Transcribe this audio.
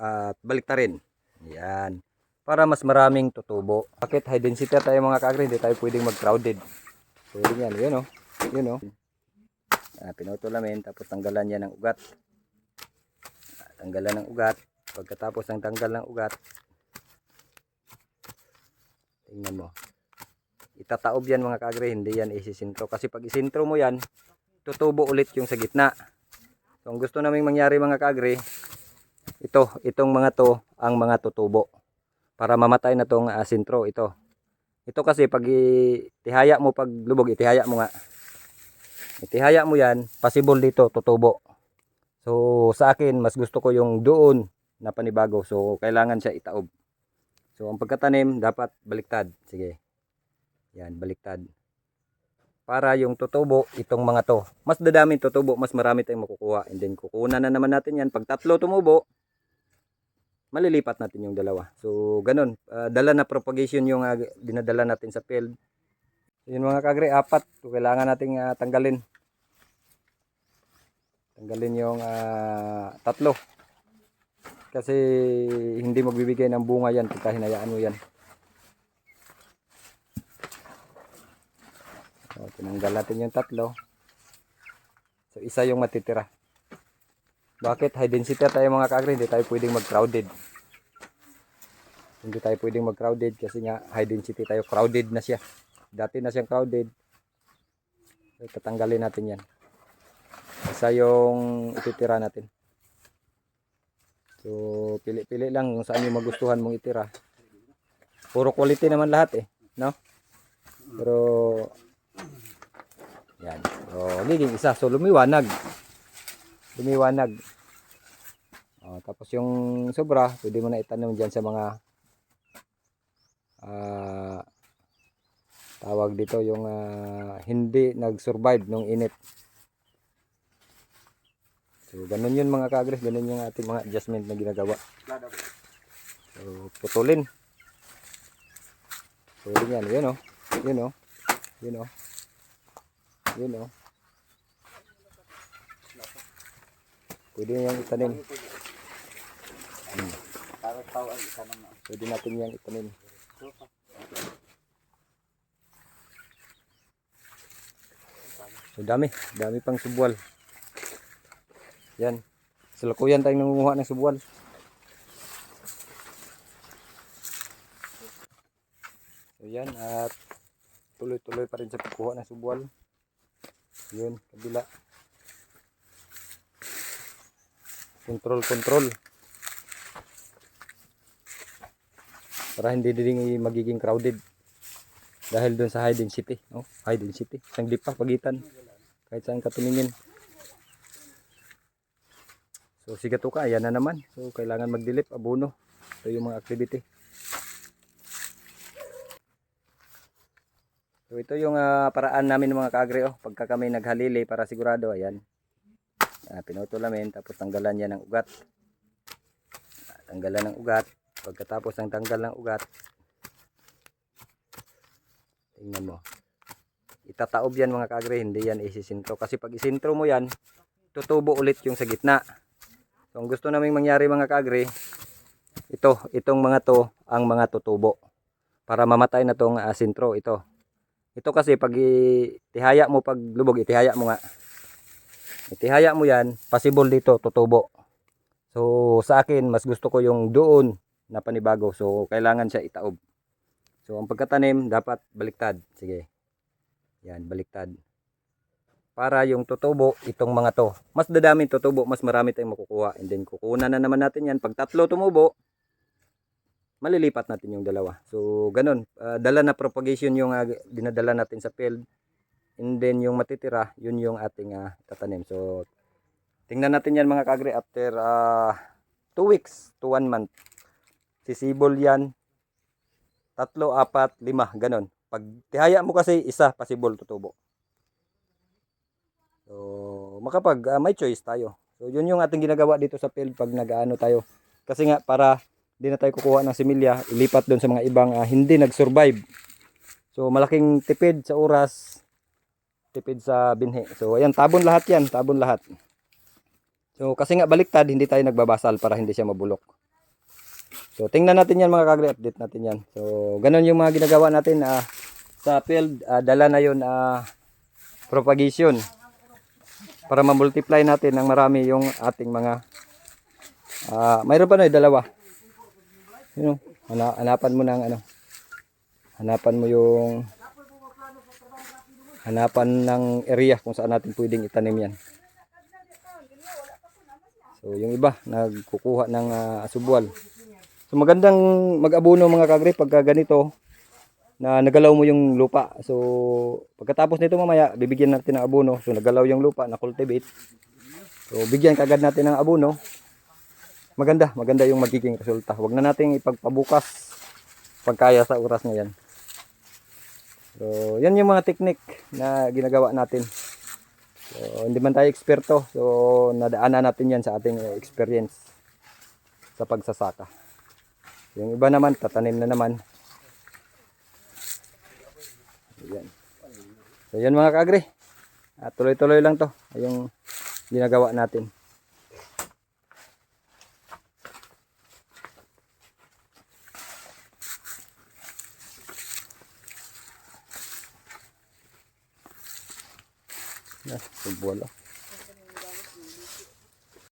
at baliktarin. Yan. Para mas maraming tutubo. Bakit high density tayo mga kaagri, hindi tayo pwedeng mag-crowded. So yan, yun o. Yun o. Ah, pinutol namin, tapos tanggalan niya ng ugat. Ah, Tanggalan ng ugat. Pagkatapos ng tanggal ng ugat, tingnan mo. Itataob yan mga kaagri, hindi yan isisintro. Kasi pag isintro mo yan, tutubo ulit yung sa gitna. So, ang gusto naming mangyari mga kaagri, ito, itong mga to, ang mga tutubo. Para mamatay na tong uh, ito. Ito kasi pag itihaya mo pag lubog, itihaya mo nga. Itihaya mo yan, possible dito, tutubo. So, sa akin, mas gusto ko yung doon na panibago. So, kailangan siya itaob. So, ang pagkatanim, dapat baliktad. Sige. Yan, baliktad. Para yung tutubo, itong mga to. Mas dadaming tutubo, mas marami tayong makukuha. And then, kukunan na naman natin yan. Pag tatlo tumubo, malilipat natin yung dalawa. So, ganun. Ah, dala na propagation yung ah, dinadala natin sa field. Yun mga kagre, apat. So, kailangan nating ah, tanggalin. Tanggalin yung ah, tatlo. Kasi hindi magbibigay ng bunga yan pagka hinayaan mo yan. So, tinanggal natin yung tatlo. So, isa yung matitira. Bakit? High density tayo mga kagre, hindi tayo pwedeng mag-crowded. Hindi tayo pwedeng mag-crowded kasi nga high density tayo. Crowded na siya. Dati na siyang crowded. So, tatanggalin natin yan. Isa yung ititira natin. So, pili-pili lang kung saan yung magustuhan mong itira. Puro quality naman lahat eh. No? Pero, yan. So, magiging isa. So, lumiwanag. Lumiwanag. O, tapos yung sobra, pwede mo na itanong dyan sa mga ah, tawag dito yung ah, hindi nag-survive nung init. So, ganun yun mga kagres, ganun yung ating mga adjustment na ginagawa. So, putulin. Putulin yan, yun o. Yun o. Yun o. Yun o. Pwede yung itanim. Hmm. Pwede natin yung itanim. So dami, dami pang subwal. Yan. Salukuyan tayong nangunguha ng subwal. So yan at tuloy-tuloy pa rin sa pagkuha ng subwal. Yun, kabila. Control, control. Para hindi din magiging crowded. Dahil dun sa high density. Oh, high density. Isang lipa pagitan. Kahit saan ka tumingin. So sigato ka, ayan na naman. So kailangan magdilip, abono. Ito yung mga activity. So ito yung ah, paraan namin mga kaagre oh, pagka kami naghalili para sigurado ayan. Ah, pinutol namin tapos tanggalan niya ng ugat. Ah, tanggalan ng ugat. Pagkatapos ng tanggal ng ugat, tingnan mo. Itataob yan mga kaagre, hindi yan isisintro. Kasi pag isintro mo yan, tutubo ulit yung sa gitna. So, ang gusto naming mangyari mga kaagre, ito, itong mga to, ang mga tutubo. Para mamatay na tong uh, sintro, ito. Ito kasi pag itihaya mo pag lubog, itihaya mo nga. Itihaya mo yan, possible dito, tutubo. So, sa akin, mas gusto ko yung doon na panibago. So, kailangan siya itaob. So, ang pagkatanim, dapat baliktad. Sige. Yan, baliktad. Para yung tutubo, itong mga to. Mas dadaming tutubo, mas marami tayong makukuha. And then, kukunan na naman natin yan. Pag tatlo tumubo, malilipat natin yung dalawa. So, ganun. Ah, dala na propagation yung ah, dinadala natin sa field. And then, yung matitira, yun yung ating ah, tatanim. So, tingnan natin yan mga kagre after 2 weeks to 1 month. Sisibol yan. Tatlo, apat, lima, ganun. Pag tihaya mo kasi isa, pasibol tutubo. So, makapag ah, may choice tayo. So, yun yung ating ginagawa dito sa field pag nag-ano tayo. Kasi nga, para hindi na tayo kukuha ng similya, ilipat doon sa mga ibang ah, hindi nag-survive. So, malaking tipid sa oras, tipid sa binhi. So, ayan, tabon lahat yan, tabon lahat. So, kasi nga baliktad, hindi tayo nagbabasal para hindi siya mabulok. So tingnan natin yan mga kagre, update natin yan. So ganun yung mga ginagawa natin ah, sa field, ah, dala na yun ah, propagation para ma-multiply natin ng marami yung ating mga ah mayroon pa na dalawa. Yun, oh. hana- hanapan mo ng ano. Hanapan mo yung hanapan ng area kung saan natin pwedeng itanim yan. So yung iba nagkukuha ng ah, asubwal. So magandang mag-abono mga kagre pagka ganito na nagalaw mo yung lupa. So pagkatapos nito mamaya bibigyan natin ng abono. So nagalaw yung lupa, na-cultivate. So bigyan kagad natin ng abono. Maganda, maganda yung magiging resulta. Huwag na nating ipagpabukas pagkaya sa oras na yan. So yan yung mga technique na ginagawa natin. So, hindi man tayo eksperto. So, nadaanan natin yan sa ating eh, experience sa pagsasaka. Yung iba naman, tatanim na naman. Ayan. So, yan mga kagre. At tuloy-tuloy lang to. Yung ginagawa natin. Yan, subwalo.